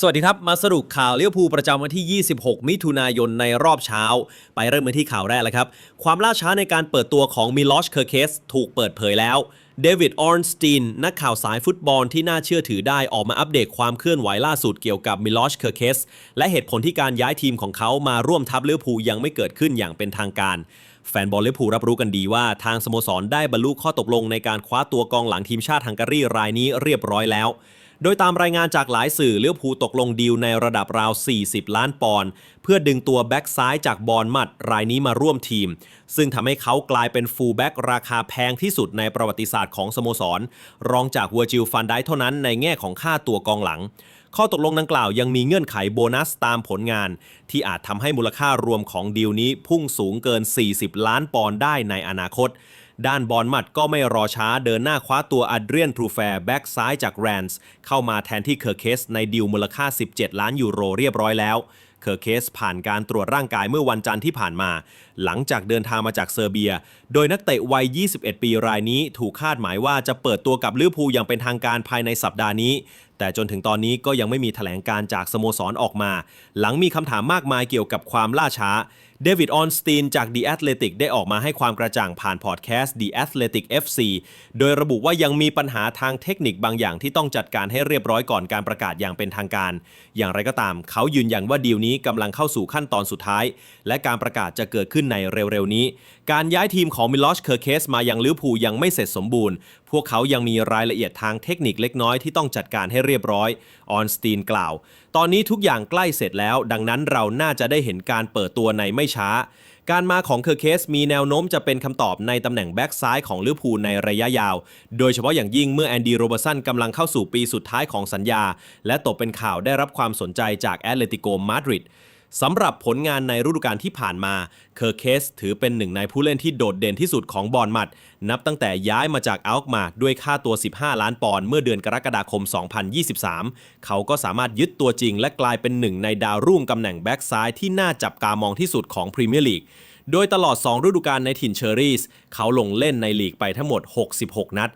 สวัสดีครับ มาสรุปข่าวเลี้ยวภูประจำวันที่ 26 มิถุนายนในรอบเช้า ไปเริ่มกันที่ข่าวแรกแล้วครับ ความล่าช้าในการเปิดตัวของมิลอชเคอร์เคสถูกเปิดเผยแล้วเดวิดออร์นสตีนนักข่าวสายฟุตบอลที่น่าเชื่อถือได้ออกมาอัปเดตความเคลื่อนไหวล่าสุดเกี่ยวกับมิลอชเคอร์เคสและเหตุผลที่การย้ายทีมของเขามาร่วมทัพเลี้ยวภูยังไม่เกิดขึ้นอย่างเป็นทางการแฟนบอลลิเวอร์พูลรับรู้กันดีว่าทางสโมสรได้บรรลุข้อตกลงในการคว้าตัวกองหลังทีมชาติฮังการีรายนี้เรียบร้อยแล้ว โดยตามรายงานจากหลายสื่อเลี้ยวภูตกลงดีลในระดับราว 40 ล้านปอนด์เพื่อดึงตัวแบ็กซ้ายจากบอลมัดรายนี้มาร่วมทีม ซึ่งทำให้เขากลายเป็นฟูลแบ็กราคาแพงที่สุดในประวัติศาสตร์ของสโมสร รองจากวอร์จิลฟันได้เท่านั้นในแง่ของค่าตัวกองหลัง ข้อตกลงดังกล่าวยังมีเงื่อนไขโบนัสตามผลงาน ที่อาจทำให้มูลค่ารวมของดีลนี้พุ่งสูงเกิน 40 ล้านปอนด์ได้ในอนาคต ด้านบอลมัดก็ไม่รอช้าเดินหน้าคว้าตัวอัดเรียนทรูแฟร์แบ็กซ้ายจากแรนส์เข้ามาแทนที่เคอร์เคสในดีลมูลค่า 17 ล้านยูโรเรียบร้อยแล้วเคอร์เคสผ่านการตรวจร่างกายเมื่อวันจันทร์ที่ผ่านมา หลังจากเดินทางมาจากเซอร์เบีย โดยนักเตะวัย 21 ปีรายนี้ถูกคาดหมายว่าจะเปิดตัวกับลิเวอร์พูลอย่างเป็นทางการภายในสัปดาห์นี้ แต่จนถึงตอนนี้ก็ยังไม่มีแถลงการจากสโมสรออกมา หลังมีคำถามมากมายเกี่ยวกับความล่าช้า เดวิดออนสตีนจาก The Athletic ได้ออกมาให้ความกระจ่างผ่านพอดแคสต์ The Athletic FC โดยระบุว่ายังมีปัญหาทางเทคนิคบางอย่างที่ต้องจัดการให้เรียบร้อยก่อนการประกาศอย่างเป็นทางการ อย่างไรก็ตาม เขายืนยันว่าดีลนี้กำลังเข้าสู่ขั้นตอนสุดท้าย และการประกาศจะเกิดขึ้นในเร็วๆนี้ การย้ายทีมของมิลอชเคอร์เคสมายังลิเวอร์พูลยังไม่เสร็จสมบูรณ์ พวกเขายังมีรายละเอียดทางเทคนิคเล็กน้อยที่ต้องจัดการให้เรียบร้อย ออนสตีนกล่าว ตอนนี้ทุกอย่างใกล้เสร็จแล้ว ดังนั้นเราน่าจะได้เห็นการเปิดตัวในไม่ช้า การมาของเคอร์เคสมีแนวโน้มจะเป็นคำตอบในตำแหน่งแบ็กซ้ายของลิเวอร์พูลในระยะยาว โดยเฉพาะอย่างยิ่งเมื่อแอนดี้โรเบอร์สันกำลังเข้าสู่ปีสุดท้ายของสัญญา และตกเป็นข่าวได้รับความสนใจจากแอตเลติโกมาดริด สำหรับผลงานในฤดูกาลที่ผ่านมา เคอร์เคสถือเป็นหนึ่งในผู้เล่นที่โดดเด่นที่สุดของบอลมัด นับตั้งแต่ย้ายมาจากอัลกมาด้วยค่าตัว 15 ล้านปอนด์เมื่อเดือนกรกฎาคม 2023 เขาก็สามารถยึดตัวจริง และกลายเป็นหนึ่งในดาวรุ่งตำแหน่งแบ็กซ้ายที่น่าจับตามองที่สุดของพรีเมียร์ลีกโดยตลอด 2 ฤดูกาลในถิ่นเชอรีสเขาลงเล่นในลีกไปทั้งหมด 66 นัด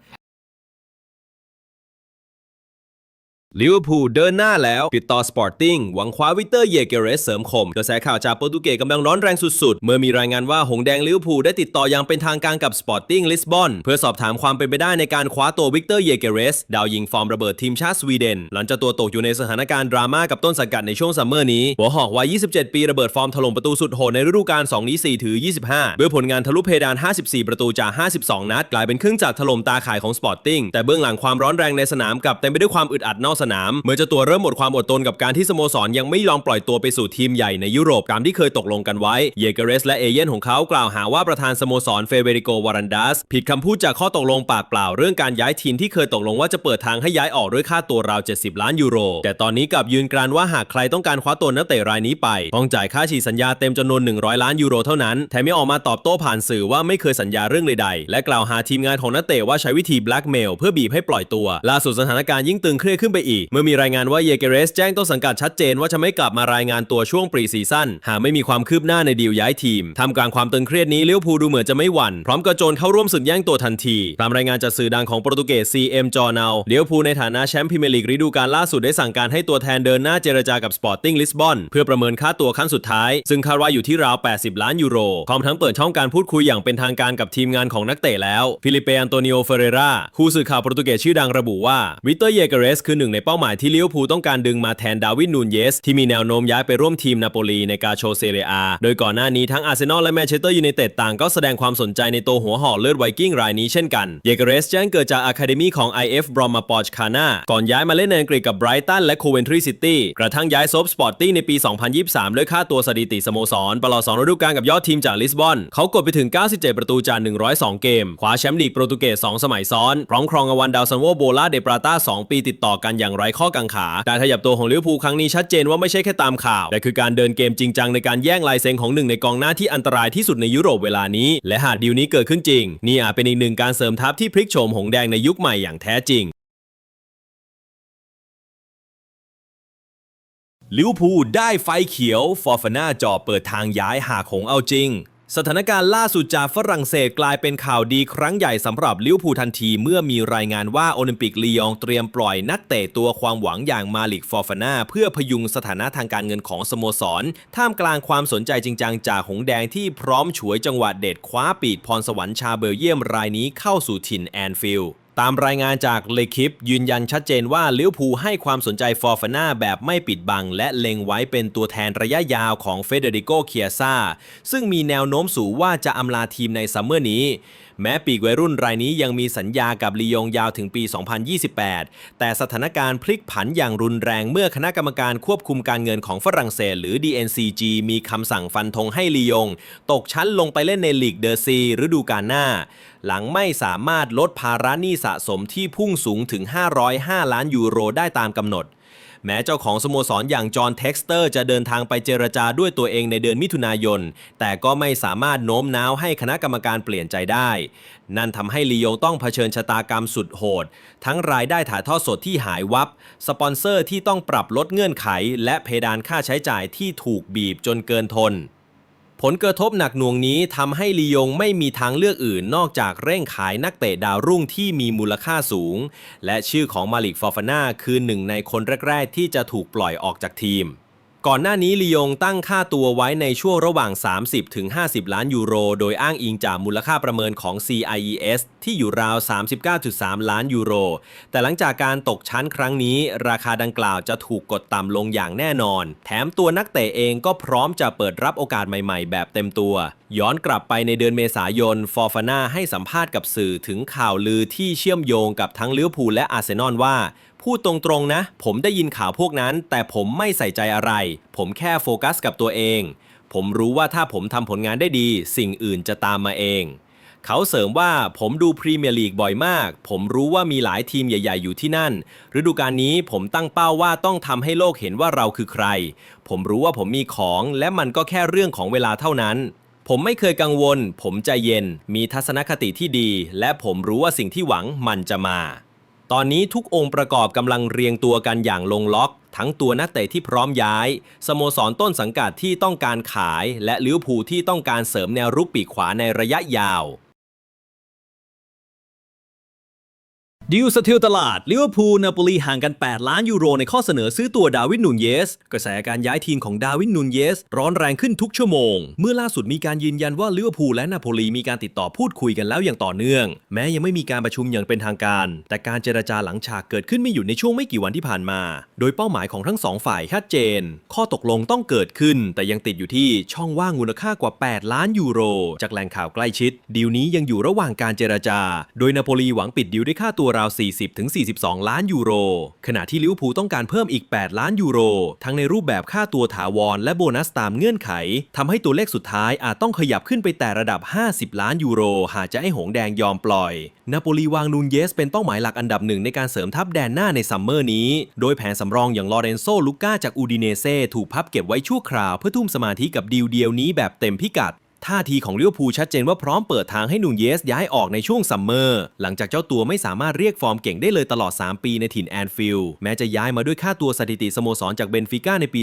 ลิเวอร์พูลเดินหน้าแล้ว ติดต่อสปอร์ติ้งหวังคว้าวิกเตอร์เยเกเรสเสริมคมกระแสข่าวจากโปรตุเกสกำลังร้อนแรงสุดๆ เมื่อมีรายงานว่าหงแดงลิเวอร์พูลได้ติดต่ออย่างเป็นทางการกับสปอร์ติ้งลิสบอนเพื่อสอบถามความเป็นไปได้ในการคว้าตัววิกเตอร์เยเกเรสดาวยิงฟอร์มระเบิดทีมชาติสวีเดน หลังจากตัวตกอยู่ในสถานการณ์ดราม่ากับต้นสังกัดในช่วงซัมเมอร์นี้ หัวหอกวัย 27 ปีระเบิดฟอร์มถล่มประตูสุดโหดในฤดูกาล2นี้4ถือ 25ด้วยผลงานทะลุเพดาน 54 ประตูจาก 52 นัดกลายเป็นเครื่องจักรถล่มตาข่ายของสปอร์ติ้งแต่เบื้องหลังความร้อนแรงในสนามกับเต็มไปด้วยความอึดอัดนอกสนามเมื่อเจ้าตัวเริ่มหมดความอดทนกับการที่สโมสรยังไม่ยอมปล่อยตัวไปสู่ทีมใหญ่ในยุโรปตามที่เคยตกลงกันไว้ เยเกเรสและเอเย่นของเขากล่าวหาว่าประธานสโมสรเฟเบริโกวารันดัสผิดคำพูดจากข้อตกลงปากเปล่าเรื่องการย้ายทีมที่เคยตกลงว่าจะเปิดทางให้ย้ายออกด้วยค่าตัวราว 70 ล้านยูโร แต่ตอนนี้กลับยืนกรานว่าหากใครต้องการคว้าตัวนักเตะรายนี้ไปต้องจ่ายค่าฉีดสัญญาเต็มจำนวน 100 ล้านยูโรเท่านั้น แถมยังออกมาตอบโต้ผ่านสื่อว่าไม่เคยสัญญาเรื่องใดๆ และกล่าวหาทีมงานของนักเตะว่าใช้วิธีแบล็กเมลเพื่อบีบให้ปล่อยตัว ล่าสุดสถานการณ์ยิ่งตึงเครียดขึ้นไปอีกเมื่อมีรายงานว่าเยเกเรสแจ้งต้นสังกัดชัดเจนว่าจะไม่กลับมารายงานตัวช่วงปรีซีซั่นหากไม่มีความคืบหน้าในดีลย้ายทีมทำกลางความตึงเครียดนี้เลิเวพูดูเหมือนจะไม่หวั่นพร้อมกระโจนเข้าร่วมศึกแย่งตัวทันที ตามรายงานจากสื่อดังของโปรตุเกส CM จอร์น l ลิเวพูในฐานะแชมป์พรีเมียร์ลีกฤดูกาลล่าสุดได้สั่งการให้ตัวแทนเดินหน้าเจรจากับสปอร์ติ้งลิสบอนเพื่อประเมินค่าตัวขั้นสุดท้าย ซึ่งคาดว่าอยู่ที่ราว 80 ล้านยูโรพร้อมทั้งเปิดช่องการพูดคุยอย่างเป็นทางการกับทีมงานของนักเตะแล้วฟิลิเปอันโตนิโอเฟเรราผู้สื่อข่าวโปรตุเกสชื่อดังระบุว่าวิเตอร์เยเกเรสคือหนึ่งในเป้าหมายที่ลิเวอร์พูลต้องการดึงมาแทนดาวิดนูนเยส ที่มีแนวโน้มย้ายไปร่วมทีมนาโปลีในกาโชเซเรียโดยก่อนหน้านี้ทั้งอาร์เซนอลและแมนเชสเตอร์ยูไนเต็ดต่างก็แสดงความสนใจในตัวหัวหอกเลือดไวกิ้งรายนี้เช่นกัน เยเกเรสแจ้งเกิดจากอะคาเดมีของ IF b r o m a p o r c h k a n a ก่อนย้ายมาเล่นในอังกฤษกับไบรตันและโคเวนทรีซิตี้กระทั่งย้ายซบสปอร์ตี้ในปี 2023 ด้วยค่าตัวสถิติสโมสรตลอด2ฤดูกาลกับยอดทีมจากลิสบอนเขากดไปถึง 97 ประตูจาก 102 เกมคว้าแชมป์ลีกโปรตุเกส2สมัยซ้อนพร้อมครองรางวัลดาวซันโวโบลาเดปราต้า2ปีติดต่อกันอย่างไร้ข้อกังขา การขยับตัวของลิเวอร์พูลครั้งนี้ชัดเจนว่าไม่ใช่แค่ตามข่าว แต่คือการเดินเกมจริงจังในการแย่งลายเซ็นของหนึ่งในกองหน้าที่อันตรายที่สุดในยุโรปเวลานี้ และหากดีลนี้เกิดขึ้นจริง นี่อาจเป็นอีกหนึ่งการเสริมทัพที่พลิกโฉมหงแดงในยุคใหม่อย่างแท้จริงลิวพูได้ไฟเขียว ฟอร์ฟาน่าจ่อเปิดทางย้ายหากหงเอาจริง สถานการณ์ล่าสุดจากฝรั่งเศสกลายเป็นข่าวดีครั้งใหญ่สำหรับลิเวอร์พูลทันทีเมื่อมีรายงานว่าโอลิมปิกลียงเตรียมปล่อยนักเตะตัวความหวังอย่างมาลิกฟอร์ฟานาเพื่อพยุงสถานะทางการเงินของสโมสร ท่ามกลางความสนใจจริงจังจากหงแดงที่พร้อมฉวยจังหวะเด็ดคว้าปีกพรสวรรค์ชาเบลเยียมรายนี้เข้าสู่ถิ่นแอนฟิลด์ ตามรายงานจากเลคิปยืนยันชัดเจนว่าลิเวอร์พูลให้ความสนใจฟอร์ฟาน่าแบบไม่ปิดบัง และเล็งไว้เป็นตัวแทนระยะยาวของเฟเดริโกเคียซาซึ่งมีแนวโน้มสูงว่าจะอำลาทีมในซัมเมอร์นี้ แม้ปีกวัยรุ่นรายนี้ยังมีสัญญากับลียงยาวถึงปี 2028 แต่สถานการณ์พลิกผันอย่างรุนแรงเมื่อคณะกรรมการควบคุมการเงินของฝรั่งเศส หรือ DNCG มีคำสั่งฟันธงให้ลียง ตกชั้นลงไปเล่นในลีกเดอซีฤดูกาลหน้า หลังไม่สามารถลดภาระหนี้สะสมที่พุ่งสูงถึง 505 ล้านยูโรได้ตามกำหนด แม้เจ้าของสโมสรอย่างจอห์นเท็กสเตอร์จะเดินทางไปเจรจาด้วยตัวเองในเดือนมิถุนายน แต่ก็ไม่สามารถโน้มน้าวให้คณะกรรมการเปลี่ยนใจได้ นั่นทำให้ลียงต้องเผชิญชะตากรรมสุดโหด ทั้งรายได้ถ่ายทอดสดที่หายวับ สปอนเซอร์ที่ต้องปรับลดเงื่อนไข และเพดานค่าใช้จ่ายที่ถูกบีบจนเกินทน ผลกระทบหนักหน่วงนี้ทำให้ลียงไม่มีทางเลือกอื่นนอกจากเร่งขายนักเตะดาวรุ่งที่มีมูลค่าสูง และชื่อของมาลิกฟอร์ฟาน่าคือหนึ่งในคนแรก ๆ ที่จะถูกปล่อยออกจากทีม ก่อนหน้านี้ลียงตั้งค่าตัวไว้ในช่วงระหว่าง 30ถึง50ล้านยูโร โดยอ้างอิงจากมูลค่าประเมินของ CIES ที่อยู่ราว 39.3 ล้านยูโร แต่หลังจากการตกชั้นครั้งนี้ ราคาดังกล่าวจะถูกกดต่ำลงอย่างแน่นอน แถมตัวนักเตะเองก็พร้อมจะเปิดรับโอกาสใหม่ๆ แบบเต็มตัว ย้อนกลับไปในเดือนเมษายน ฟอร์ฟาน่าให้สัมภาษณ์กับสื่อถึงข่าวลือที่เชื่อมโยงกับทั้งลิเวอร์พูลและอาร์เซนอลว่า พูดตรงๆนะ ผมได้ยินข่าวพวกนั้น แต่ผมไม่ใส่ใจอะไร ผมแค่โฟกัสกับตัวเอง ผมรู้ว่าถ้าผมทำผลงานได้ดี สิ่งอื่นจะตามมาเอง เขาเสริมว่าผมดูพรีเมียร์ลีกบ่อยมาก ผมรู้ว่ามีหลายทีมใหญ่ ๆ อยู่ที่นั่น ฤดูกาลนี้ผมตั้งเป้าว่าต้องทำให้โลกเห็นว่าเราคือใคร ผมรู้ว่าผมมีของ และมันก็แค่เรื่องของเวลาเท่านั้นผมไม่เคยกังวล ผมใจเย็น มีทัศนคติที่ดี และผมรู้ว่าสิ่งที่หวังมันจะมา ตอนนี้ทุกองค์ประกอบกำลังเรียงตัวกันอย่างลงล็อก ทั้งตัวนักเตะที่พร้อมย้าย สโมสรต้นสังกัดที่ต้องการขาย และลิเวอร์พูลที่ต้องการเสริมแนวรุกปีกขวาในระยะยาว ดิวสถิลตลาดลิเวอร์พูลนาโปลีห่างกัน 8 ล้านยูโรในข้อเสนอซื้อตัวดาวิดนูนเยส กระแสการย้ายทีมของดาวิดนูนเยส ร้อนแรงขึ้นทุกชั่วโมง เมื่อล่าสุดมีการยืนยันว่าลิเวอร์พูลและนาโปลีมีการติดต่อพูดคุยกันแล้วอย่างต่อเนื่อง แม้ยังไม่มีการประชุมอย่างเป็นทางการ แต่การเจรจาหลังฉากเกิดขึ้นไม่อยู่ในช่วงไม่กี่วันที่ผ่านมา โดยเป้าหมายของทั้งสองฝ่ายชัดเจน ข้อตกลงต้องเกิดขึ้น แต่ยังติดอยู่ที่ช่องว่างมูลค่ากว่า 8 ล้านยูโร จากแหล่งข่าวใกล้ชิดดีลนี้ยังอยู่ระหว่างการเจรจา โดยนาโปลีหวังปิดดีลด้วยค่าตัวราว 40-42 ล้านยูโร ขณะที่ลิเวอร์พูลต้องการเพิ่มอีก 8 ล้านยูโร ทั้งในรูปแบบค่าตัวถาวรและโบนัสตามเงื่อนไขทำให้ตัวเลขสุดท้ายอาจต้องขยับขึ้นไปแต่ระดับ 50 ล้านยูโร หากจะให้หงแดงยอมปล่อย นาโปลีวางนูนเยสเป็นเป้าหมายหลักอันดับหนึ่งในการเสริมทัพแดนหน้าในซัมเมอร์นี้ โดยแผนสำรองอย่างลอเรนโซลูก้าจากอูดิเนเซ่ถูกพับเก็บไว้ชั่วคราวเพื่อทุ่มสมาธิกับดีลเดียวนี้แบบเต็มพิกัด ท่าทีของลิเวอร์พูลชัดเจนว่าพร้อมเปิดทางให้นูนเยสย้ายออกในช่วงซัมเมอร์ หลังจากเจ้าตัวไม่สามารถเรียกฟอร์มเก่งได้เลยตลอด 3 ปีในถิ่นแอนฟิลด์แม้จะย้ายมาด้วยค่าตัวสถิติสโมสรจากเบนฟิก้าในปี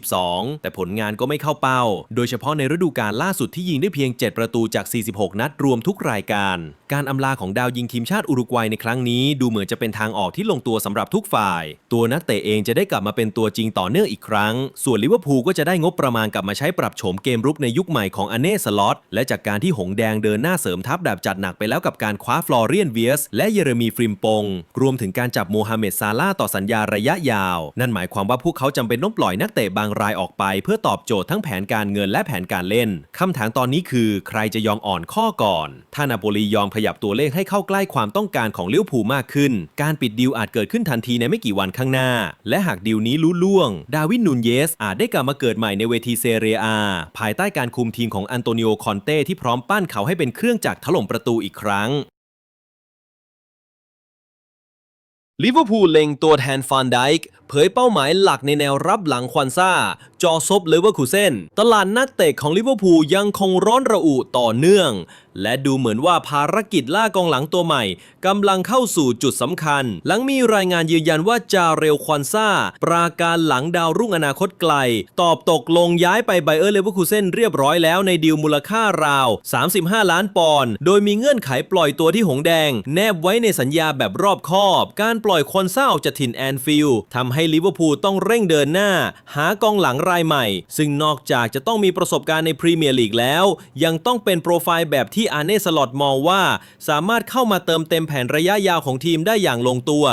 2022 แต่ผลงานก็ไม่เข้าเป้า โดยเฉพาะในฤดูกาลล่าสุดที่ยิงได้เพียง 7 ประตูจาก 46 นัดรวมทุกรายการ การอำลาของดาวยิงทีมชาติอุรุกวัยในครั้งนี้ ดูเหมือนจะเป็นทางออกที่ลงตัวสำหรับทุกฝ่าย ตัวนักเตะเองจะได้กลับมาเป็นตัวจริงต่อเนื่องอีกครั้ง ส่วนลิเวอร์พูลก็จะได้งบประมาณกลับมาใช้ปรับโฉมเกมรุกในยุคใหม่ของอเน่สล็อตและจากการที่หงแดงเดินหน้าเสริมทัพแบบจัดหนักไปแล้วกับการคว้าฟลอเรียนเวียส และเยเรมีฟริมปง รวมถึงการจับโมฮัมเหม็ดซาลาต่อสัญญาระยะยาว นั่นหมายความว่าพวกเขาจำเป็นต้องปล่อยนักเตะบางรายออกไป เพื่อตอบโจทย์ทั้งแผนการเงินและแผนการเล่นคำถามตอนนี้คือ ใครจะยอมอ่อนข้อก่อน ถ้านาโปลียอมขยับตัวเลขให้เข้าใกล้ความต้องการของเลิเวอร์พูมากขึ้น การปิดดีลอาจเกิดขึ้นทันทีในไม่กี่วันข้างหน้า และหากดีลนี้ลุล่วง ดาวินนูนเยสอาจได้กลับมาเกิดใหม่ในเวทีเซเรียอาภายใต้การคุมทีมของอันโตนิโอคอนเต้ที่พร้อมปั้นเขาให้เป็นเครื่องจักรถล่มประตูอีกครั้งลิเวอร์พูลเล็งตัวแทนฟานไดค์ เผยเป้าหมายหลักในแนวรับหลังควันซ่า จอซบเลเวอร์คูเซนตลาดนักเตะของลิเวอร์พูลยังคงร้อนระอุต่อเนื่อง และดูเหมือนว่าภารกิจล่ากองหลังตัวใหม่กำลังเข้าสู่จุดสำคัญ หลังมีรายงานยืนยันว่าจาเรลควอนซาปราการหลังดาวรุ่งอนาคตไกล ตอบตกลงย้ายไปไบเออร์เลเวอร์คูเซนเรียบร้อยแล้วในดีลมูลค่าราว 35 ล้านปอนด์โดยมีเงื่อนไขปล่อยตัวที่หงแดง แนบไว้ในสัญญาแบบรอบคอบ การปล่อยควอนซาออกจากถิ่นแอนฟิลด์ทำใให้ลิเวอร์พูลต้องเร่งเดินหน้า หากองหลังรายใหม่ ซึ่งนอกจากจะต้องมีประสบการณ์ในพรีเมียร์ลีกแล้ว ยังต้องเป็นโปรไฟล์แบบที่อาร์เน่สลอตมองว่า สามารถเข้ามาเติมเต็มแผนระยะยาวของทีมได้อย่างลงตัว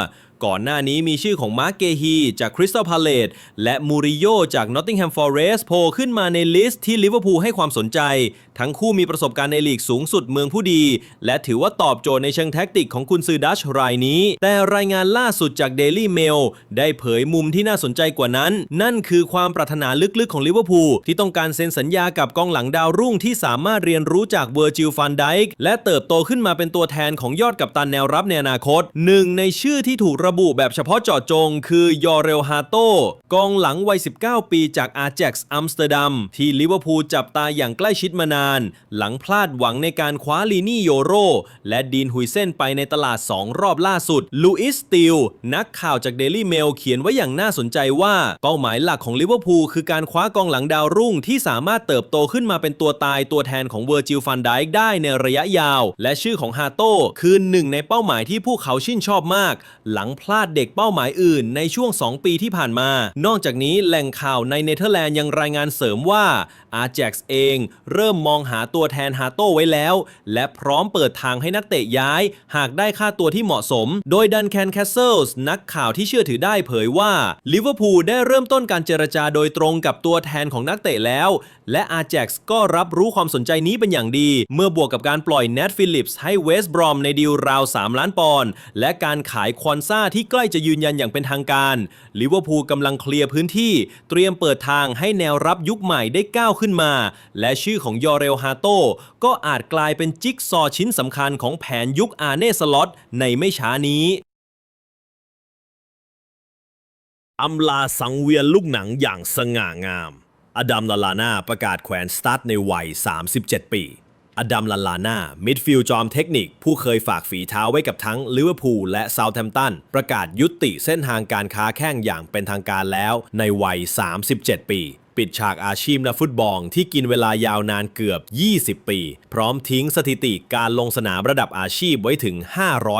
ก่อนหน้านี้มีชื่อของมาร์เกฮีจากคริสตัลพาเลตและมูริโยจากนอตติงแฮมฟอเรสต์โผล่ขึ้นมาในลิสต์ที่ลิเวอร์พูลให้ความสนใจ ทั้งคู่มีประสบการณ์ในลีกสูงสุดเมืองผู้ดี และถือว่าตอบโจทย์ในเชิงแท็กติกของกุนซือดัชรายนี้ แต่รายงานล่าสุดจาก Daily Mail ได้เผยมุมที่น่าสนใจกว่านั้น นั่นคือความปรารถนาลึกๆของลิเวอร์พูลที่ต้องการเซ็นสัญญากับกองหลังดาวรุ่งที่สามารถเรียนรู้จากเวอร์จิลฟันไดค์และเติบโตขึ้นมาเป็นตัวแทนของยอดกัปตันแนวรับในอนาคตหนึ่งในชื่อที่ถูกระบุแบบเฉพาะเจาะจง คือยอเรลฮาโตกองหลังวัย 19 ปีจากอาแจ็กซ์อัมสเตอร์ดัมที่ลิเวอร์พูลจับตาอย่างใกล้ชิดมานาน หลังพลาดหวังในการคว้าลีนี่โยโร และดีนฮุยเซนไปในตลาด 2 รอบล่าสุดลูอิสติลนักข่าวจากเดลี่เมลเขียนไว้อย่างน่าสนใจว่าเป้าหมายหลักของลิเวอร์พูลคือการคว้ากองหลังดาวรุ่งที่สามารถเติบโตขึ้นมาเป็นตัวตายตัวแทนของเวอร์จิลฟันไดได้ในระยะยาว และชื่อของฮาโต้คือหนึ่งในเป้าหมายที่พวกเขาชื่นชอบมาก หลังพลาดเด็กเป้าหมายอื่นในช่วง 2 ปีที่ผ่านมา นอกจากนี้แหล่งข่าวในเนเธอร์แลนด์ยังรายงานเสริมว่า อาแจ็กซ์เองเริ่มมองหาตัวแทนฮาโต้ไว้แล้ว และพร้อมเปิดทางให้นักเตะย้าย หากได้ค่าตัวที่เหมาะสม โดยดันแคนแคสเซิลส์นักข่าวที่เชื่อถือได้เผยว่าลิเวอร์พูลได้เริ่มต้นการเจรจาโดยตรงกับตัวแทนของนักเตะแล้ว และอาแจ็กซ์ก็รับรู้ความสนใจนี้เป็นอย่างดี เมื่อบวกกับการปล่อยเน t ฟิลิปส์ให้เวสต์บรอมในดีลราว 3 ล้านปอนด์และการขายควอนซ่าที่ใกล้จะยืนยันอย่างเป็นทางการลิเวอร์พูลกำลังเคลียร์พื้นที่เตรียมเปิดทางให้แนวรับยุคใหม่ได้ก้าวขึ้นมา และชื่อของยอเรลฮาโตก็อาจกลายเป็นจิ๊กซอชิ้นสำคัญของแผนยุคอาเน่สล็อตในไม่ช้านี้อำลาสังเวียนลูกหนังอย่างสง่างาม อดัมลาลาน่าประกาศแขวนสตาร์ทในวัย 37 ปี อดัมลาลาน่า มิดฟิลด์จอมเทคนิค ผู้เคยฝากฝีเท้าไว้กับทั้งลิเวอร์พูลและเซาท์แฮมป์ตัน ประกาศยุติเส้นทางการค้าแข้งอย่างเป็นทางการแล้วในวัย 37 ปี ปิดฉากอาชีพนักฟุตบอลที่กินเวลายาวนานเกือบ 20 ปี พร้อมทิ้งสถิติการลงสนามระดับอาชีพไว้ถึง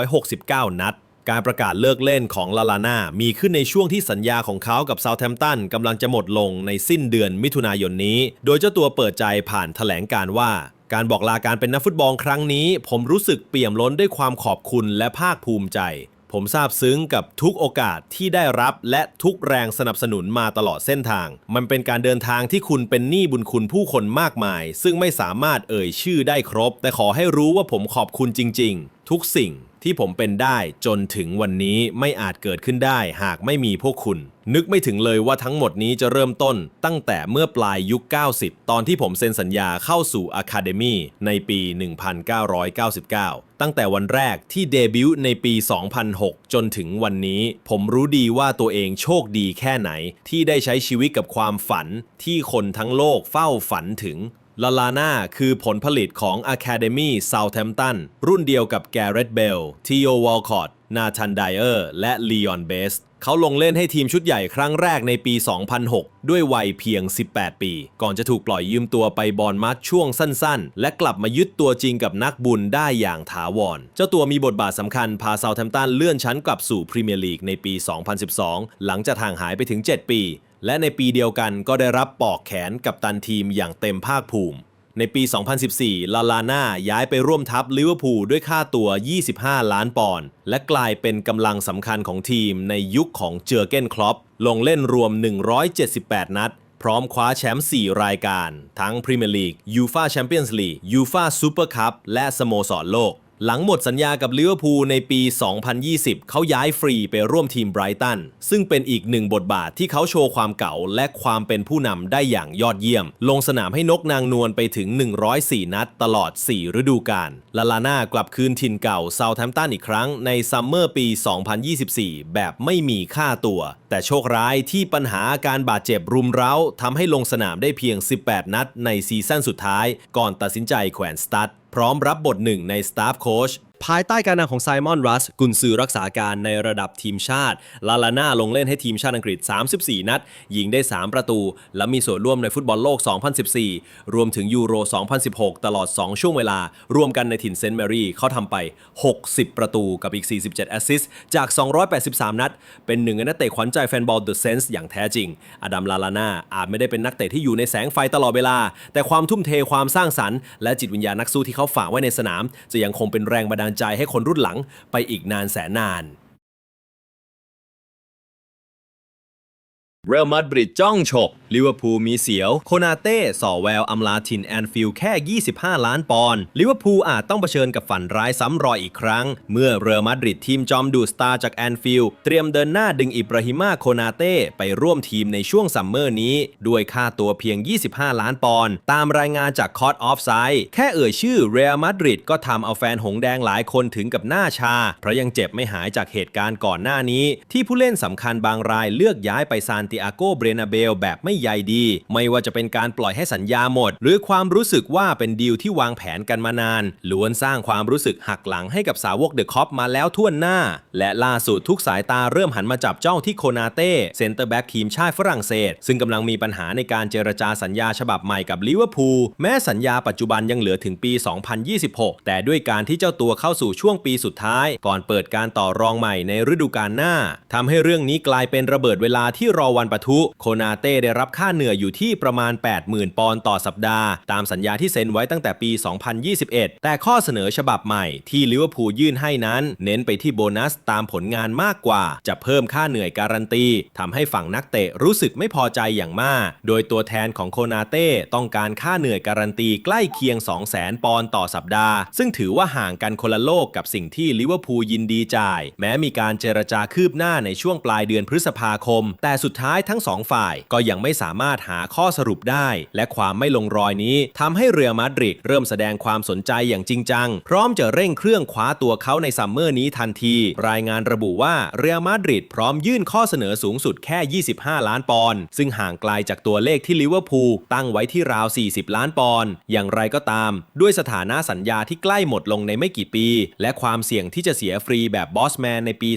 569 นัดการประกาศเลิกเล่นของลาลาน่ามีขึ้นในช่วงที่สัญญาของเขากับเซาท์แฮมป์ตันกำลังจะหมดลงในสิ้นเดือนมิถุนายนนี้ โดยเจ้าตัวเปิดใจผ่านแถลงการว่า การบอกลาการเป็นนักฟุตบอลครั้งนี้ ผมรู้สึกเปี่ยมล้นด้วยความขอบคุณและภาคภูมิใจ ผมซาบซึ้งกับทุกโอกาสที่ได้รับและทุกแรงสนับสนุนมาตลอดเส้นทาง มันเป็นการเดินทางที่คุณเป็นหนี้บุญคุณผู้คนมากมาย ซึ่งไม่สามารถเอ่ยชื่อได้ครบ แต่ขอให้รู้ว่าผมขอบคุณจริง ๆ ทุกสิ่งที่ผมเป็นได้จนถึงวันนี้ไม่อาจเกิดขึ้นได้หากไม่มีพวกคุณ นึกไม่ถึงเลยว่าทั้งหมดนี้จะเริ่มต้น ตั้งแต่เมื่อปลายยุค 90 ตอนที่ผมเซ็นสัญญาเข้าสู่อะคาเดมีในปี 1999 ตั้งแต่วันแรกที่เดบิวต์ในปี 2006 จนถึงวันนี้ ผมรู้ดีว่าตัวเองโชคดีแค่ไหน ที่ได้ใช้ชีวิตกับความฝันที่คนทั้งโลกเฝ้าฝันถึง ลาลาน่าคือผลผลิตของ Academy Southampton รุ่นเดียวกับแกเรตเบลทีโอวอลคอตนาธานไดเออร์ และลีออนเบสเขาลงเล่นให้ทีมชุดใหญ่ครั้งแรกในปี 2006 ด้วยวัยเพียง 18 ปี ก่อนจะถูกปล่อยยืมตัวไปบอลมัดช่วงสั้นๆ และกลับมายึดตัวจริงกับนักบุญได้อย่างถาวร เจ้าตัวมีบทบาทสำคัญพาเซาท์แฮมป์ตันเลื่อนชั้นกลับสู่พรีเมียร์ลีกในปี 2012 หลังจากห่างหายไปถึง 7 ปี และในปีเดียวกันก็ได้รับปอกแขนกับตันทีมอย่างเต็มภาคภูมิ ในปี 2014 ลาลาน่าย้ายไปร่วมทัพลิเวอร์พูลด้วยค่าตัว 25 ล้านปอนด์และกลายเป็นกำลังสำคัญของทีมในยุคของเจอเก้นคล็อปลงเล่นรวม 178 นัด พร้อมคว้าแชมป์ 4 รายการ ทั้งพรีเมียร์ลีกยูฟาแชมเปี้ยนส์ลีกยูฟาซูเปอร์คัพและสโมสรโลก หลังหมดสัญญากับลิเวอร์พูลในปี 2020 เขาย้ายฟรีไปร่วมทีมไบรตัน ซึ่งเป็นอีกหนึ่งบทบาทที่เขาโชว์ความเก่าและความเป็นผู้นำได้อย่างยอดเยี่ยม ลงสนามให้นกนางนวลไปถึง 104 นัดตลอด 4 ฤดูกาล ลาลาน่ากลับคืนถิ่นเก่าเซาท์แฮมป์ตันอีกครั้งในซัมเมอร์ปี 2024 แบบไม่มีค่าตัว แต่โชคร้ายที่ปัญหาอาการบาดเจ็บรุมเร้าทำให้ลงสนามได้เพียง 18 นัดในซีซั่นสุดท้าย ก่อนตัดสินใจแขวนสตั๊ด พร้อมรับบทหนึ่งในสตาฟโค้ชภายใต้การนำของไซมอนรัสกุนซือรักษาการในระดับทีมชาติ ลาลาน่าลงเล่นให้ทีมชาติอังกฤษ 34 นัด ยิงได้ 3 ประตู และมีส่วนร่วมในฟุตบอลโลก 2014 รวมถึงยูโร 2016 ตลอด 2 ช่วงเวลา รวมกันในถิ่นเซนต์แมรี่เขาทำไป 60 ประตูกับอีก 47 แอสซิสต์จาก 283 นัด เป็นหนึ่งในนักเตะขวัญใจแฟนบอลเดอะเซนส์อย่างแท้จริง อดัมลาลาน่าอาจไม่ได้เป็นนักเตะที่อยู่ในแสงไฟตลอดเวลา แต่ความทุ่มเทความสร้างสรรค์และจิตวิญญาณนักสู้ที่เขาฝากไว้ในสนาม จะยังคงเป็นแรงบันดาลใจให้คนรุ่นหลังไปอีกนานแสนนาน เรอัลมาดริดจ้องฉก ลิเวอร์พูลมีเสียว โคนาเต้ส่อแววอำลาทินแอนฟิลแค่ 25 ล้านปอนด์ ลิเวอร์พูลอาจต้องเผชิญกับฝันร้ายซ้ำรอยอีกครั้ง เมื่อเรอัลมาดริดทีมจอมดูสตาร์จากแอนฟิลเตรียมเดินหน้าดึงอิบราฮิมาโคนาเต้ไปร่วมทีมในช่วงซัมเมอร์นี้ ด้วยค่าตัวเพียง 25 ล้านปอนด์ ตามรายงานจากคอร์ออฟไซด์แค่เอ่ยชื่อเรอัลมาดริดก็ทำเอาแฟนหงแดงหลายคนถึงกับหน้าชา เพราะยังเจ็บไม่หายจากเหตุการณ์ก่อนหน้านี้ ที่ผู้เล่นสำคัญบางรายเลือกย้ายไปซานติอาโกเบรนาเบลแบบไม่ใยดี ไม่ว่าจะเป็นการปล่อยให้สัญญาหมด หรือความรู้สึกว่าเป็นดีลที่วางแผนกันมานาน ล้วนสร้างความรู้สึกหักหลังให้กับสาวกเดอะคอปมาแล้วทั่วหน้า และล่าสุดทุกสายตาเริ่มหันมาจับจ้องที่โคนาเต้เซนเตอร์แบ็กทีมชาติฝรั่งเศส ซึ่งกำลังมีปัญหาในการเจรจาสัญญาฉบับใหม่กับลิเวอร์พูลแม้สัญญาปัจจุบันยังเหลือถึงปี 2026 แต่ด้วยการที่เจ้าตัวเข้าสู่ช่วงปีสุดท้าย ก่อนเปิดการต่อรองใหม่ในฤดูกาลหน้าทำให้เรื่องนี้กลายเป็นระเบิดเวลาที่รอวันปะทุโคนาเต้ได้รับค่าเหนื่อยอยู่ที่ประมาณ 80,000 ปอนด์ต่อสัปดาห์ ตามสัญญาที่เซ็นไว้ตั้งแต่ปี 2021 แต่ข้อเสนอฉบับใหม่ที่ลิเวอร์พูลยื่นให้นั้น เน้นไปที่โบนัสตามผลงานมากกว่า จะเพิ่มค่าเหนื่อยการันตีทำให้ฝั่งนักเตะรู้สึกไม่พอใจอย่างมาก โดยตัวแทนของโคนาเต้ต้องการค่าเหนื่อยการันตีใกล้เคียง 200,000 ปอนด์ต่อสัปดาห์ ซึ่งถือว่าห่างกันคนละโลกกับสิ่งที่ลิเวอร์พูลยินดีจ่าย แม้มีการเจรจาคืบหน้าในช่วงปลายเดือนพฤษภาคม แต่สุดท้ายทั้งสองฝ่าย ก็ยังไม่สามารถหาข้อสรุปได้ และความไม่ลงรอยนี้ทำให้เรือมาดริดเริ่มแสดงความสนใจอย่างจริงจัง พร้อมจะเร่งเครื่องคว้าตัวเขาในซัมเมอร์นี้ทันที รายงานระบุว่าเรือมาดริดพร้อมยื่นข้อเสนอสูงสุดแค่ 25 ล้านปอนด์ซึ่งห่างไกลจากตัวเลขที่ลิเวอร์พูลตั้งไว้ที่ราว 40 ล้านปอนด์ อย่างไรก็ตาม ด้วยสถานะสัญญาที่ใกล้หมดลงในไม่กี่ปี และความเสี่ยงที่จะเสียฟรีแบบบอสแมนในปี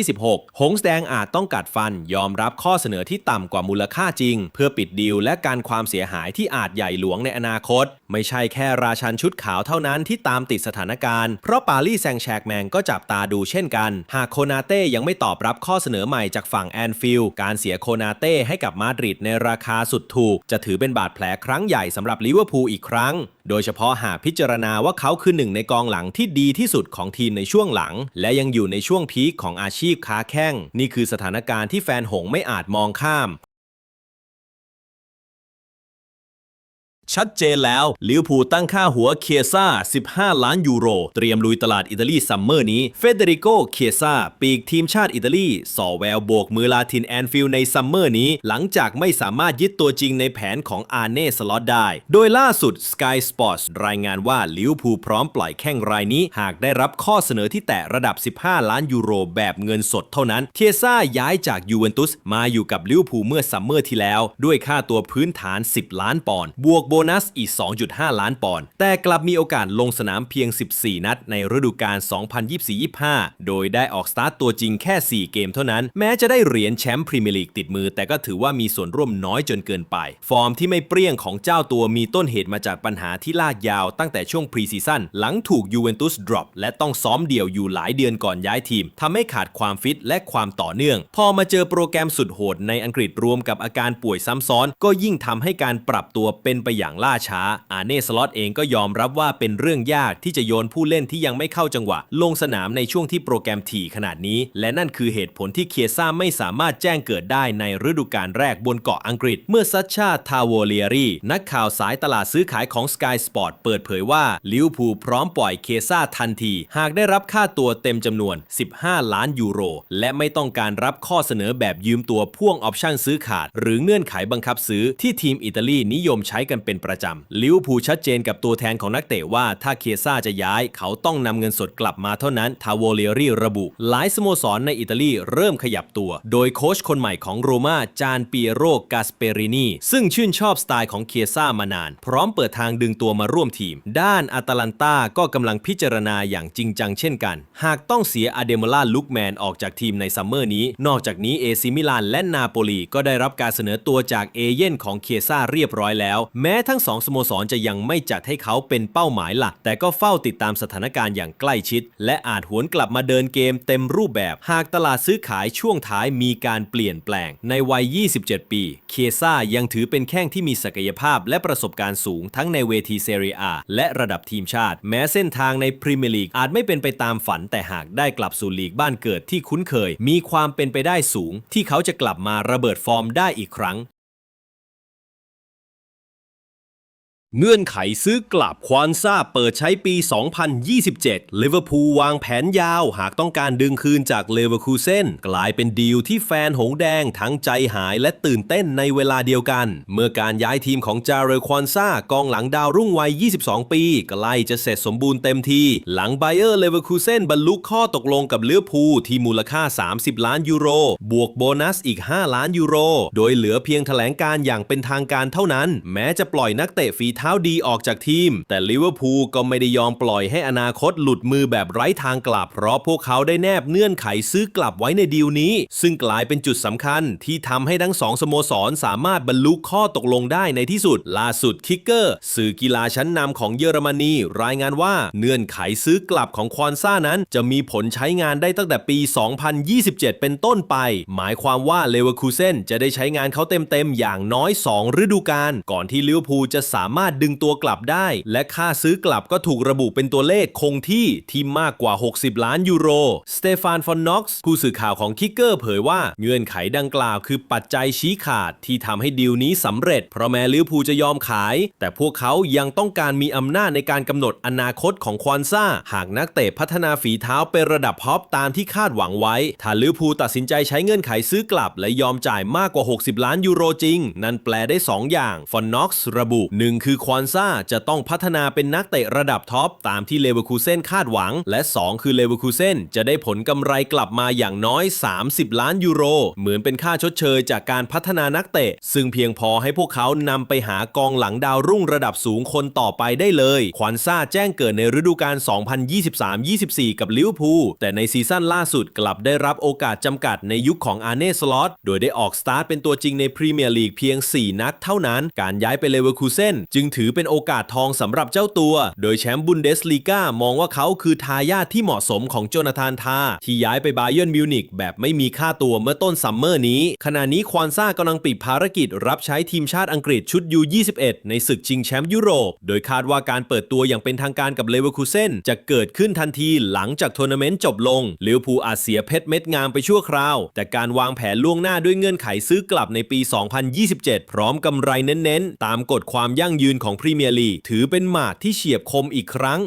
2026 หงส์แดงอาจต้องกัดฟันยอมรับข้อเสนอนอที่ต่ำกว่ามูลค่าจริง เพื่อปิดดีลและการความเสียหายที่อาจใหญ่หลวงในอนาคต ไม่ใช่แค่ราชันชุดขาวเท่านั้นที่ตามติดสถานการณ์ เพราะปารีสแซงแชกแมงก็จับตาดูเช่นกัน หากโคนาเต้ยังไม่ตอบรับข้อเสนอใหม่จากฝั่งแอนฟิลการเสียโคนาเต้ให้กับมาดริดในราคาสุดถูก จะถือเป็นบาดแผลครั้งใหญ่สำหรับลิเวอร์พูลอีกครั้ง โดยเฉพาะหากพิจารณาว่าเขาคือหนึ่งในกองหลังที่ดีที่สุดของทีมในช่วงหลัง และยังอยู่ในช่วงพีคของอาชีพค้าแข้ง นี่คือสถานการณ์ที่แฟนหงไม่อาจมองข้าม ชัดเจนแล้วลิวพูตั้งค่าหัวเคียซ่า 15 ล้านยูโร เตรียมลุยตลาดอิตาลีซัมเมอร์นี้ เฟเดริโกเคียซ่า ปีกทีมชาติอิตาลีส่อแววโบกมือลาทินแอนฟิลในซัมเมอร์นี้ หลังจากไม่สามารถยึดตัวจริงในแผนของอาเน่สล็อตได้ โดยล่าสุด Sky Sports รายงานว่าลิวพูพร้อมปล่อยแข้งรายนี้ หากได้รับข้อเสนอที่แตะระดับ 15 ล้านยูโร แบบเงินสดเท่านั้นเคียซ่าย้ายจากยูเวนตุสมาอยู่กับลิวพูเมื่อซัมเมอร์ที่แล้วด้วยค่าตัวพื้นฐาน 10 ล้านปอนด์บวกบนัสอีก 2.5 ล้านปอนด์ แต่กลับมีโอกาสลงสนามเพียง 14 นัดในฤดูกาล 2024-25 โดยได้ออกสตาร์ตตัวจริงแค่ 4 เกมเท่านั้น แม้จะได้เหรียญแชมป์พรีเมียร์ลีกติดมือ แต่ก็ถือว่ามีส่วนร่วมน้อยจนเกินไป ฟอร์มที่ไม่เปรี้ยงของเจ้าตัวมีต้นเหตุมาจากปัญหาที่ลากยาวตั้งแต่ช่วงพรีซีซั่นหลังถูกยูเวนตุสดรอปและต้องซ้อมเดี่ยวอยู่หลายเดือนก่อนย้ายทีมทำให้ขาดความฟิตและความต่อเนื่อง พอมาเจอโปรแกรมสุดโหดในอังกฤษรวมกับอาการป่วยซ้ำซ้อน ก็ยิ่งทำให้การปรับตัวเป็นไปอย่างล่าช้า อาเน่สล็อตเองก็ยอมรับว่าเป็นเรื่องยากที่จะโยนผู้เล่นที่ยังไม่เข้าจังหวะ ลงสนามในช่วงที่โปรแกรมถี่ขนาดนี้ และนั่นคือเหตุผลที่เคียซ่าไม่สามารถแจ้งเกิดได้ในฤดูกาลแรกบนเกาะอังกฤษ เมื่อซัชชาทาโวเลียรีนักข่าวสายตลาดซื้อขายของ Sky Sport เปิดเผยว่าลิวพูพร้อมปล่อยเคซ่าทันที หากได้รับค่าตัวเต็มจำนวน 15 ล้านยูโร และไม่ต้องการรับข้อเสนอแบบยืมตัวพ่วงออปชั่นซื้อขาด หรือเงื่อนไขบังคับซื้อที่ทีมอิตาลีนิยมใช้กันเป็นเป็นประจำลิวพูชัดเจนกับตัวแทนของนักเตะว่าถ้าเคียซ่าจะย้าย เขาต้องนำเงินสดกลับมาเท่านั้นทาโวเลรีระบุ หลายสโมสรในอิตาลีเริ่มขยับตัว โดยโค้ชคนใหม่ของโรม่าจานเปียโรกาสเปรินีซึ่งชื่นชอบสไตล์ของเคียซ่ามานาน พร้อมเปิดทางดึงตัวมาร่วมทีม ด้านอาตาลันตาก็กำลังพิจารณาอย่างจริงจังเช่นกัน หากต้องเสียอาเดมล่าลุกแมนออกจากทีมในซัมเมอร์นี้ นอกจากนี้เอซิมิลานและนาโปลีก็ได้รับการเสนอตัวจากเอเย่นของเคียซ่าเรียบร้อยแล้ว แม้ทั้งสองสโมสรจะยังไม่จัดให้เขาเป็นเป้าหมายหลัก แต่ก็เฝ้าติดตามสถานการณ์อย่างใกล้ชิด และอาจหวนกลับมาเดินเกมเต็มรูปแบบ หากตลาดซื้อขายช่วงท้ายมีการเปลี่ยนแปลง ในวัย 27 ปี เคซ่ายังถือเป็นแข้งที่มีศักยภาพและประสบการณ์สูงทั้งในเวทีเซเรียอาและระดับทีมชาติ แม้เส้นทางในพรีเมียร์ลีกอาจไม่เป็นไปตามฝัน แต่หากได้กลับสู่ลีกบ้านเกิดที่คุ้นเคย มีความเป็นไปได้สูง ที่เขาจะกลับมาระเบิดฟอร์มได้อีกครั้ง เงื่อนไขซื้อกลับควานซ่าเปิดใช้ปี 2027 ลิเวอร์พูลวางแผนยาวหากต้องการดึงคืนจากเลเวอร์คูเซนกลายเป็นดีลที่แฟนหงแดงทั้งใจหายและตื่นเต้นในเวลาเดียวกัน เมื่อการย้ายทีมของจาเรควานซ่ากองหลังดาวรุ่งวัย 22 ปีใกล้จะเสร็จสมบูรณ์เต็มทีหลังไบเออร์เลเวอร์คูเซนบรรลุข้อตกลงกับลิเวอร์พูลที่มูลค่า 30 ล้านยูโร บวกโบนัสอีก 5 ล้านยูโร โดยเหลือเพียงแถลงการอย่างเป็นทางการเท่านั้น แม้จะปล่อยนักเตะฝีท้าดีออกจากทีม แต่ลิเวอร์พูลก็ไม่ได้ยอมปล่อยให้อนาคตหลุดมือแบบไร้ทางกลับ เพราะพวกเขาได้แนบเงื่อนไขซื้อกลับไว้ในดีลนี้ ซึ่งกลายเป็นจุดสำคัญ ที่ทำให้ทั้งสองสโมสรสามารถบรรลุข้อตกลงได้ในที่สุด ล่าสุดคิกเกอร์ สื่อกีฬาชั้นนำของเยอรมนี รายงานว่าเงื่อนไขซื้อกลับของควอนซ่านั้น จะมีผลใช้งานได้ตั้งแต่ปี 2027 เป็นต้นไป หมายความว่าเลเวอร์คูเซนจะได้ใช้งานเขาเต็มๆอย่างน้อย 2 ฤดูกาลก่อนที่ลิเวอร์พูลจะสามารถดึงตัวกลับได้ และค่าซื้อกลับก็ถูกระบุเป็นตัวเลขคงที่ที่มากกว่า 60 ล้านยูโร สเตฟานฟอนน็อกซ์ผู้สื่อข่าวของคิกเกอร์เผยว่าเงื่อนไขดังกล่าวคือปัจจัยชี้ขาดที่ทำให้ดีลนี้สำเร็จ เพราะแม้ลิเวอร์พูลจะยอมขาย แต่พวกเขายังต้องการมีอำนาจในการกำหนดอนาคตของควอนซ่า หากนักเตะพัฒนาฝีเท้าเป็นระดับฮอปตามที่คาดหวังไว้ ถ้าลิเวอร์พูลตัดสินใจใช้เงื่อนไขซื้อกลับ และยอมจ่ายมากกว่า 60 ล้านยูโรจริง นั่นแปลได้ 2 อย่าง ฟอนน็อกซ์ระบุ 1 คือควอนซ่าจะต้องพัฒนาเป็นนักเตะระดับท็อปตามที่เลเวอร์คูเซนคาดหวัง และ 2 คือเลเวอร์คูเซนจะได้ผลกำไรกลับมาอย่างน้อย 30 ล้านยูโร เหมือนเป็นค่าชดเชยจากการพัฒนานักเตะ ซึ่งเพียงพอให้พวกเขานำไปหากองหลังดาวรุ่งระดับสูงคนต่อไปได้เลย ควอนซ่าแจ้งเกิดในฤดูกาล 2023-24 กับลิเวอร์พูลแต่ในซีซั่นล่าสุดกลับได้รับโอกาสจำกัดในยุคของอาร์เน่สล็อตโดยได้ออกสตาร์ทเป็นตัวจริงในพรีเมียร์ลีกเพียง 4 นัดเท่านั้น การย้ายไปเลเวอร์คูเซนจึงถือเป็นโอกาสทองสำหรับเจ้าตัว โดยแชมป์บุนเดสลีกามองว่าเขาคือทายาทที่เหมาะสมของโจนาธานทา ที่ย้ายไปบาเยิร์นมิวนิกแบบไม่มีค่าตัวเมื่อต้นซัมเมอร์นี้ ขณะนี้ควอนซ่ากำลังปิดภารกิจรับใช้ทีมชาติอังกฤษชุด U21 ในศึกชิงแชมป์ยุโรป โดยคาดว่าการเปิดตัวอย่างเป็นทางการกับเลเวอร์คูเซนจะเกิดขึ้นทันทีหลังจากทัวร์นาเมนต์จบลงลิเวอร์พูลอาจเสียเพชรเม็ดงามไปชั่วคราว แต่การวางแผนล่วงหน้าด้วยเงื่อนไขซื้อกลับในปี 2027 พร้อมกำไรเน้นๆ ตามกฎความยั่งยืนของพรีเมียร์ลีกถือเป็นหมากที่เฉียบคมอีกครั้ง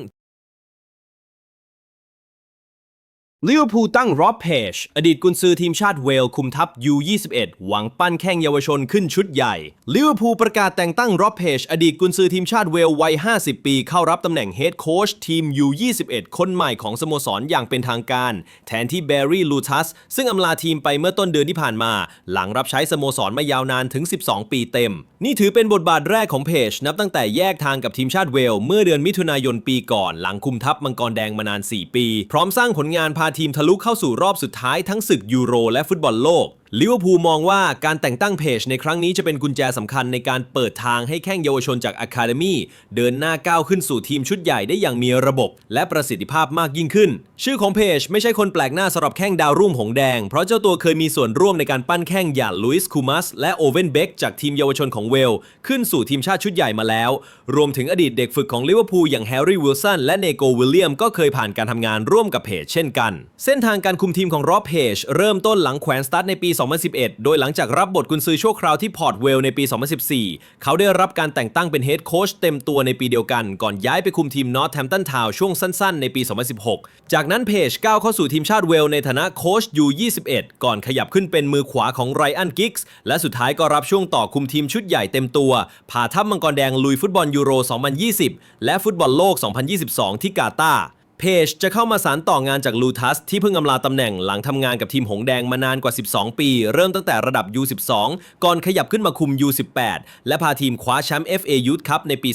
ลิเวอร์พูลตั้งร็อบเพจอดีตกุนซือทีมชาติเวลคุมทัพ U21 หวังปั้นแข้งเยาวชนขึ้นชุดใหญ่ลิเวอร์พูลประกาศแต่งตั้งร็อบเพจอดีตกุนซือทีมชาติเวลวัย 50 ปี เข้ารับตำแหน่งเฮดโค้ชทีม U21 คนใหม่ของสโมสรอย่างเป็นทางการ แทนที่แบรรี่ลูทัส ซึ่งอำลาทีมไปเมื่อต้นเดือนที่ผ่านมา หลังรับใช้สโมสรมายาวนานถึง 12 ปีเต็ม นี่ถือเป็นบทบาทแรกของเพจนับตั้งแต่แยกทางกับทีมชาติเวลเมื่อเดือนมิถุนายนปีก่อน หลังคุมทัพมังกรแดงมานาน 4 ปี พร้อมสร้างผลงานพาทีมทะลุเข้าสู่รอบสุดท้ายทั้งศึกยูโรและฟุตบอลโลก ลิเวอร์พูลมองว่าการแต่งตั้งเพจในครั้งนี้จะเป็นกุญแจสำคัญในการเปิดทางให้แข้งเยาวชนจากอะคาเดมีเดินหน้าก้าวขึ้นสู่ทีมชุดใหญ่ได้อย่างมีระบบ และประสิทธิภาพมากยิ่งขึ้น ชื่อของเพจไม่ใช่คนแปลกหน้าสำหรับแข้งดาวรุ่งหงแดง เพราะเจ้าตัวเคยมีส่วนร่วมในการปั้นแข้งอย่างลุยส์คูมัสและโอเวนเบกจากทีมเยาวชนของเวล ขึ้นสู่ทีมชาติชุดใหญ่มาแล้ว รวมถึงอดีตเด็กฝึกของลิเวอร์พูลอย่างแฮร์รี่วิลสันและเนโกวิลเลียมก็เคยผ่านการทำงานร่วมกับเพจเช่นกัน เส้นทางการคุมทีมของรอบเพจเริ่มต้นหลังแขวนสตาร์ทในปี2011 โดยหลังจากรับบทกุนซือชั่วคราวที่พอร์ตเวลในปี 2014 เขาได้รับการแต่งตั้งเป็นเฮดโค้ชเต็มตัวในปีเดียวกัน ก่อนย้ายไปคุมทีมนอตแ a มตันทาวช่วงสั้นๆ ในปี 2016 จากนั้นเพจก้าวเข้าสู่ทีมชาติเวลในฐานะโค้ชยู21 ก่อนขยับขึ้นเป็นมือขวาของไรอันกิกส์และสุดท้ายก็รับช่วงต่อคุมทีมชุดใหญ่เต็มตัวพาทัพมังกรแดงลุยฟุตบอลยูโร 2020 และฟุตบอลโลก 2022 ที่กาตาร์ เพจจะเข้ามาสารต่องานจากลูทัส ที่เพิ่งอำลาตำแหน่งหลังทำงานกับทีมหงแดงมานานกว่า 12 ปี เริ่มตั้งแต่ระดับ U12 ก่อนขยับขึ้นมาคุม U18 และพาทีมคว้าแชมป์ FA Youth Cup ในปี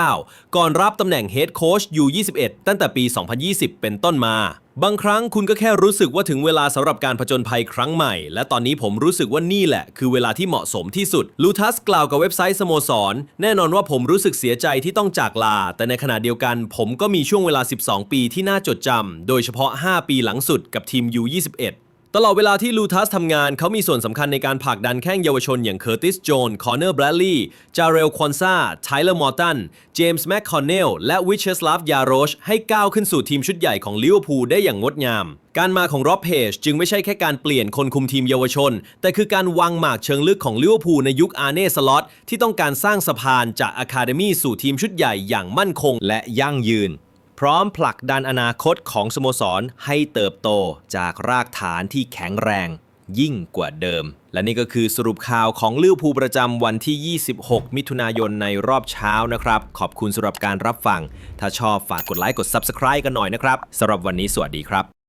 2019 ก่อนรับตำแหน่ง Head Coach U21 ตั้งแต่ปี 2020 เป็นต้นมาบางครั้งคุณก็แค่รู้สึกว่าถึงเวลาสำหรับการผจญภัยครั้งใหม่ และตอนนี้ผมรู้สึกว่านี่แหละ คือเวลาที่เหมาะสมที่สุดลูทัสกล่าวกับเว็บไซต์สโมสร แน่นอนว่าผมรู้สึกเสียใจที่ต้องจากลา แต่ในขณะเดียวกัน ผมก็มีช่วงเวลา 12 ปีที่น่าจดจำโดยเฉพาะ 5 ปีหลังสุดกับทีม U21 ตลอดเวลาที่ลูทัสทำงานเขามีส่วนสำคัญในการผลักดันแข้งเยาวชนอย่างเคอร์ติส โจน คอเนอร์ แบรดลีย์ จาเรล ควอนซาไทเลอร์ มอร์ตัน เจมส์ แมคคอนเนล และวิเชสลาฟ ยาโรช ให้ก้าวขึ้นสู่ทีมชุดใหญ่ของลิเวอร์พูลได้อย่างงดงาม การมาของร็อบเพจจึงไม่ใช่แค่การเปลี่ยนคนคุมทีมเยาวชน แต่คือการวางหมากเชิงลึกของลิเวอร์พูลในยุคอาร์เน่สล็อตที่ต้องการสร้างสะพานจากอะคาเดมี่สู่ทีมชุดใหญ่อย่างมั่นคงและยั่งยืน พร้อมผลักดันอนาคตของสโมสรให้เติบโตจากรากฐานที่แข็งแรงยิ่งกว่าเดิม และนี่ก็คือสรุปข่าวของลิวอร์พูประจำวันที่ 26 มิถุนายนในรอบเช้านะครับ ขอบคุณสำหรับการรับฟัง ถ้าชอบฝากกดไลค์กด Subscribe กันหน่อยนะครับสำหรับวันนี้สวัสดีครับ